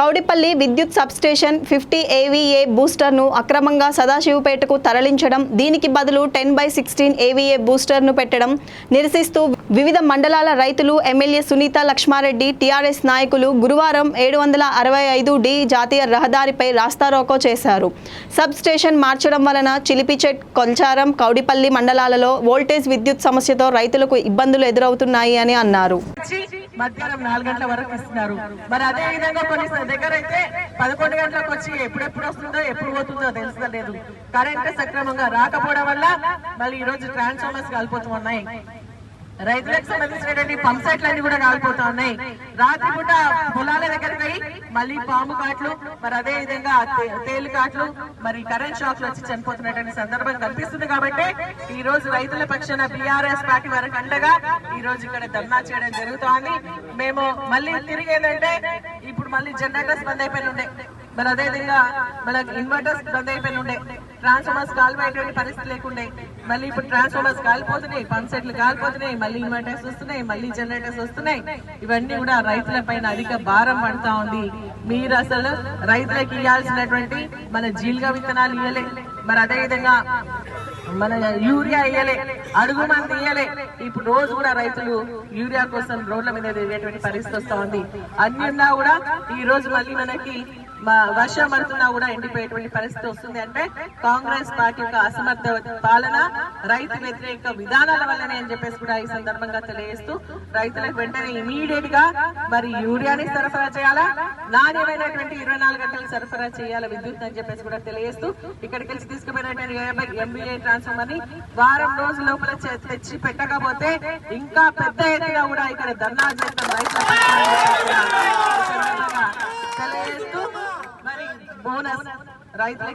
కౌడిపల్లి విద్యుత్ substation fifty ఏవీఏ బూస్టర్ను అక్రమంగా సదాశివపేటకు తరలించడం దీనికి బదులు ten by sixteen A V A బూస్టర్ను పెట్టడం నిరసిస్తూ వివిధ మండలాల రైతులు ఎమ్మెల్యే సునీత లక్ష్మారెడ్డి టీఆర్ఎస్ నాయకులు గురువారం ఏడు వందల అరవై ఐదు డి జాతీయ రహదారిపై రాస్తారోకో చేశారు. సబ్ స్టేషన్ మార్చడం వలన చిలిపిచెట్ కొల్చారం కౌడిపల్లి మండలాలలో వోల్టేజ్ విద్యుత్ సమస్యతో రైతులకు ఇబ్బందులు ఎదురవుతున్నాయి అని అన్నారు. మధ్యాహ్నం నాలుగు గంటల వరకు ఇస్తున్నారు. మరి అదే విధంగా కొన్ని దగ్గర అయితే పదకొండు గంటలకు వచ్చి ఎప్పుడెప్పుడు వస్తుందో ఎప్పుడు పోతుందో తెలుస్తలేదు కరెంట్ సక్రమంగా రాకపోవడం వల్ల మళ్ళీ ఈ రోజు ట్రాన్స్ఫార్మర్స్ కాలిపోతూ ఉన్నాయి రైతులకు సంబంధించినటువంటి పంప్ సెట్లు అన్ని కూడా కాలిపోతా ఉన్నాయి. రాత్రి పూట పొలాల దగ్గరికి పోయి మళ్ళీ పాము కాట్లు మరి అదే విధంగా తేలు కాట్లు మరి కరెంట్ షాక్లు వచ్చి చనిపోతున్నటువంటి సందర్భం కనిపిస్తుంది కాబట్టి ఈ రోజు రైతుల పక్షాన బీఆర్ఎస్ పార్టీ వరకు అండగా ఈ రోజు ఇక్కడ ధర్నా చేయడం జరుగుతోంది. మేము మళ్ళీ తిరిగి ఏంటంటే ఇప్పుడు మళ్ళీ జనరేటర్స్ బంద్ అయిపోయి ఉండే. మరి అదే విధంగా మనకి ఇన్వర్టర్స్ బంద్ అయిపోయి ఉండే. ట్రాన్స్ఫార్మర్స్ కాలిపోయేటువంటి పరిస్థితి లేకుండే. మళ్ళీ ఇప్పుడు ట్రాన్స్ఫార్మర్స్ కాలిపోతున్నాయి పంప్ సెట్లు కాలిపోతున్నాయి మళ్ళీ ఇన్వర్టర్స్ వస్తున్నాయి మళ్ళీ జనరేటర్స్ వస్తున్నాయి. ఇవన్నీ కూడా రైతుల పైన అధిక భారం పడతా ఉంది. మీరు అసలు రైతులకు ఇవ్వాల్సినటువంటి మన జీలుగా విత్తనాలు ఇవ్వలే మరి అదే విధంగా మన యూరియా ఇయ్యలే. అడుగు మంది ఇయ్యలే. ఇప్పుడు రోజు కూడా రైతులు యూరియా కోసం రోడ్ల మీద తిరిగేటువంటి పరిస్థితి వస్తా ఉంది. అన్ని ఉన్నా కూడా ఈ రోజు మళ్ళీ మనకి వర్షం పడుతున్నా కూడా ఎండిపోయేటువంటి పరిస్థితి వస్తుంది అంటే కాంగ్రెస్ పార్టీ యొక్క అసమర్థ పాలన రైతు వ్యతిరేక విధానాల వల్లనే అని చెప్పేసి కూడా ఈ సందర్భంగా తెలియజేస్తూ రైతులకు వెంటనే ఇమీడియట్గా మరి యూరియాని సరఫరా చేయాలా? నాణ్యమైనటువంటి ఇరవై నాలుగు గంటలు సరఫరా చేయాలా విద్యుత్ అని చెప్పేసి కూడా తెలియజేస్తూ ఇక్కడికి వెళ్ళి తీసుకుపోయినటువంటి ఎంబీఏ ట్రాన్స్ఫార్మర్ని వారం రోజుల లోపల చే- తెచ్చి పెట్టకపోతే ఇంకా పెద్ద ఎత్తుగా కూడా ఇక్కడ ధర్నా చేస్తాం రైతుల తెలియజేస్తూ మరి బోనస్ రైతులకు